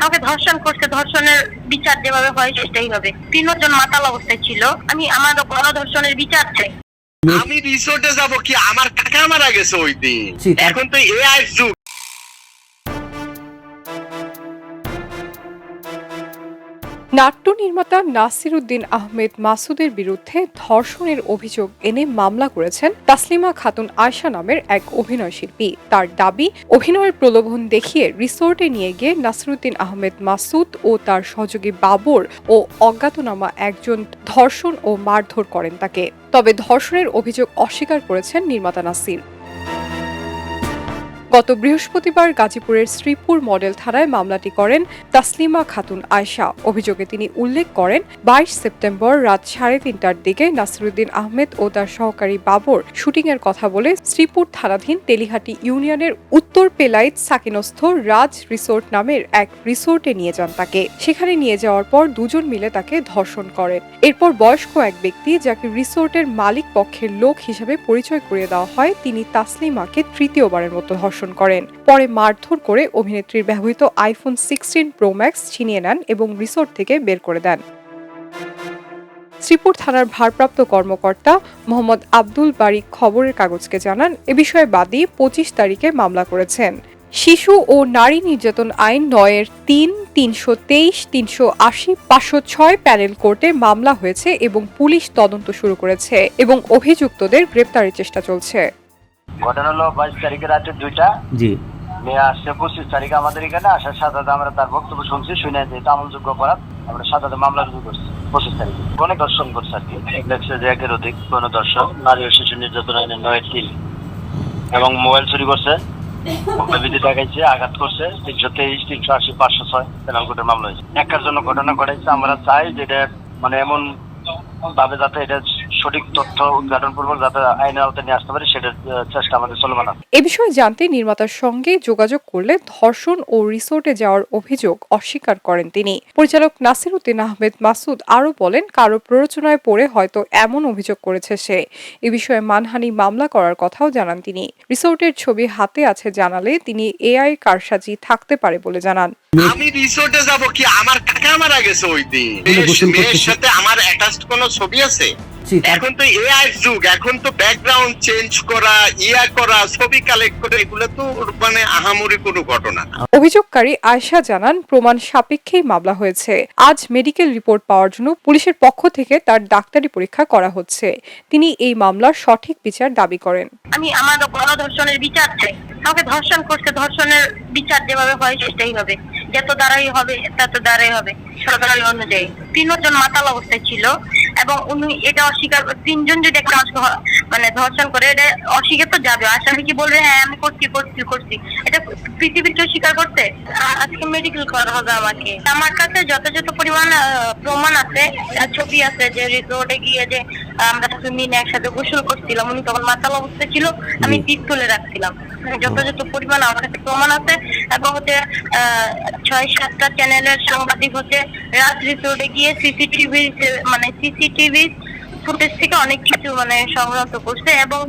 আমাকে ধর্ষণ করছে ধর্ষণের বিচার যেভাবে হয় সেটাই হবে। তিনজন মাতাল অবস্থায় ছিল। আমি আমার গণধর্ষণের বিচার চাই। আমি রিসোর্টে যাব কি? আমার কাকা মারা গেছে ওই দিন। এখন তো এআই যুগ। নাট্য নির্মাতা নাসির উদ্দিন আহমেদ মাসুদের বিরুদ্ধে ধর্ষণের অভিযোগ এনে মামলা করেছেন তাসলিমা খাতুন আয়শা নামের এক অভিনয় শিল্পী। তার দাবি, অভিনয়ের প্রলোভন দেখিয়ে রিসোর্টে নিয়ে গিয়ে নাসিরুদ্দিন আহমেদ মাসুদ ও তার সহযোগী বাবর ও অজ্ঞাতনামা একজন ধর্ষণ ও মারধর করেন তাকে। তবে ধর্ষণের অভিযোগ অস্বীকার করেছেন নির্মাতা নাসির। গত বৃহস্পতিবার গাজীপুরের শ্রীপুর মডেল থানায় মামলাটি করেন তাসলিমা খাতুন আয়শা। অভিযোগে তিনি উল্লেখ করেন, বাইশ সেপ্টেম্বর রাত সাড়ে তিনটার দিকে নাসিরুদ্দিন আহমেদ ও তার সহকারী বাবর শুটিংয়ের কথা বলে শ্রীপুর থানাধীন তেলিহাটি ইউনিয়নের উত্তর পেলাইত সাকিনস্থ রাজ রিসোর্ট নামের এক রিসোর্টে নিয়ে যান তাকে। সেখানে নিয়ে যাওয়ার পর দুজন মিলে তাকে ধর্ষণ করেন। এরপর বয়স্ক এক ব্যক্তি যাকে রিসোর্টের মালিক পক্ষের লোক হিসেবে পরিচয় করিয়ে দেওয়া হয়, তিনি তাসলিমাকে তৃতীয়বারের মতো ধর্ষণ করেন। পরে মারধর করে অভিনেত্রীর ব্যবহৃত আইফোন সিক্সটিন প্রো ম্যাক্স ছিনিয়ে নেন এবং রিসোর্ট থেকে বের করে দেন। শ্রীপুর থানার ভারপ্রাপ্ত কর্মকর্তা মোহাম্মদ আব্দুল বারিক খবরের কাগজকে জানান, এ বিষয়ে বাদী পঁচিশ তারিখে মামলা করেছেন। শিশু ও নারী নির্যাতন আইন নয়ের তিন, তিনশো তেইশ, তিনশো আশি, পাঁচশো ছয় প্যানেল কোর্টে মামলা হয়েছে এবং পুলিশ তদন্ত শুরু করেছে এবং অভিযুক্তদের গ্রেপ্তারের চেষ্টা চলছে। ঘটনা হলো বাইশ তারিখে রাতে দুইটা। জি। আসছে পঁচিশ তারিখে আমাদের এখানে আসার সাথে আমরা তার বক্তব্য শুনছি শুনে যে এটা আমলযোগ্য অপরাধ আমরা সাথে মামলা রুজু করছি পঁচিশ তারিখে। অনেক দর্শন করছে আর কি। দেখছে যে একের অধিক কোন দর্শক নারী ও শিশু নির্যাতন আইনের নয় তিন। এবং মোবাইল চুরি করছে বিধি দেখাইছে আঘাত করছে তিনশো তেইশ তিনশো আশি পাঁচশো ছয় পেনাল কোর্টের মামলা হয়েছে। একার জন্য ঘটনা ঘটাইছে আমরা চাই যে এটা মানে এমন ভাবে যাতে এটা সঠিক তথ্য উদ্ঘাটন পূর্বক যাতে আইনের আওতায় নিয়ে আসতে পারে সেটার চেষ্টা আমাদের চলমান আছে এ বিষয়ে জানতে নির্মাতার সঙ্গে যোগাযোগ করলে ধর্ষণ ও রিসোর্টে যাওয়ার অভিযোগ অস্বীকার করেন তিনি। পরিচালক নাসির উদ্দিন আহমেদ মাসুদ আরও বলেন কারও প্ররোচনায় পড়ে হয়তো এমন অভিযোগ করেছে সে। এ বিষয়ে মানহানি মামলা করার কথাও জানান তিনি। রিসোর্টের ছবি হাতে আছে জানালে তিনি এআই কারসাজি থাকতে পারে বলে জানান। আমি রিসোর্টে যাব কি? আমার কাকা মারা গেছে ওই দিন। মেয়ের সাথে আমার অ্যাটাচড কোনো ছবি আছে? এখন তো এআই যুগ এখন তো ব্যাকগ্রাউন্ড চেঞ্জ করা ইয়া করা ছবি কালেক্ট করে এগুলো তো মানে আহামরি কোনো ঘটনা না। অভিযোগকারী আয়শা জানান প্রমাণ সাপেক্ষেই মামলা হয়েছে। আজ মেডিকেল রিপোর্ট পাওয়ার জন্য পুলিশের পক্ষ থেকে তার ডাক্তারি পরীক্ষা করা হচ্ছে। তিনি এই মামলার সঠিক বিচার দাবি করেন। আমি আমার গণধর্ষণের বিচার চাই। আমাকে ধর্ষণ করছে ধর্ষণের বিচার যেভাবে হয় সেটাই হবে। যত দ্বারাই হবে তত দ্বারাই হবে। সরকারি অনুযায়ী। তিনজন মাতাল অবস্থায় ছিল। এবং উনি এটা অস্বীকার তিনজন যদি একটা মানে ধর্ষণ করে এটা অস্বীকার তো যাবে। আসামি কি বলবে হ্যাঁ আমি করছি করছি করছি। এটা পৃথিবীর কেউ স্বীকার করতে আজকে মেডিকেল করা হবে আমাকে। আমার কাছে যথাযথ পরিমাণ প্রমাণ আছে ছবি আছে যে রিসোর্টে গিয়ে যে আমরা সুমিন একসাথে গোসল করছিলাম উনি তখন মাতাল অবস্থা ছিল আমি টিপ তুলে রাখছিলাম। যথাযথ পরিমাণ আমার কাছে প্রমাণ আছে এবং হচ্ছে আহ, ছয় সাতটা চ্যানেলের সাংবাদিক হচ্ছে রাত রিসোর্টে গিয়ে সিসিটিভি মানে সিসিটিভি ফুটেজ থেকে অনেক কিছু মানে সংগ্রহ করছে এবং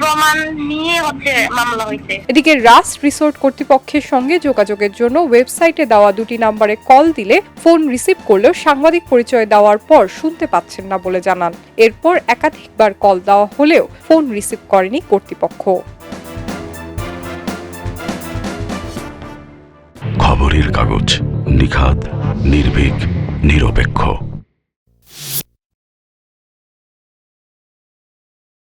প্রমাণ নিয়ে হচ্ছে মামলা হয়েছে। এদিকে রাস রিসোর্ট কর্তৃপক্ষের সঙ্গে যোগাযোগের জন্য ওয়েবসাইটে দেওয়া দুটি নম্বরে কল দিলে ফোন রিসিভ করলেও সাংবাদিক পরিচয় দেওয়ার পর শুনতে পাচ্ছেন না বলে জানান। এরপর একাধিকবার কল দেওয়া হলেও ফোন রিসিভ করেনি কর্তৃপক্ষ। খবরের কাগজ নিখাত নির্ভীক নিরপেক্ষ।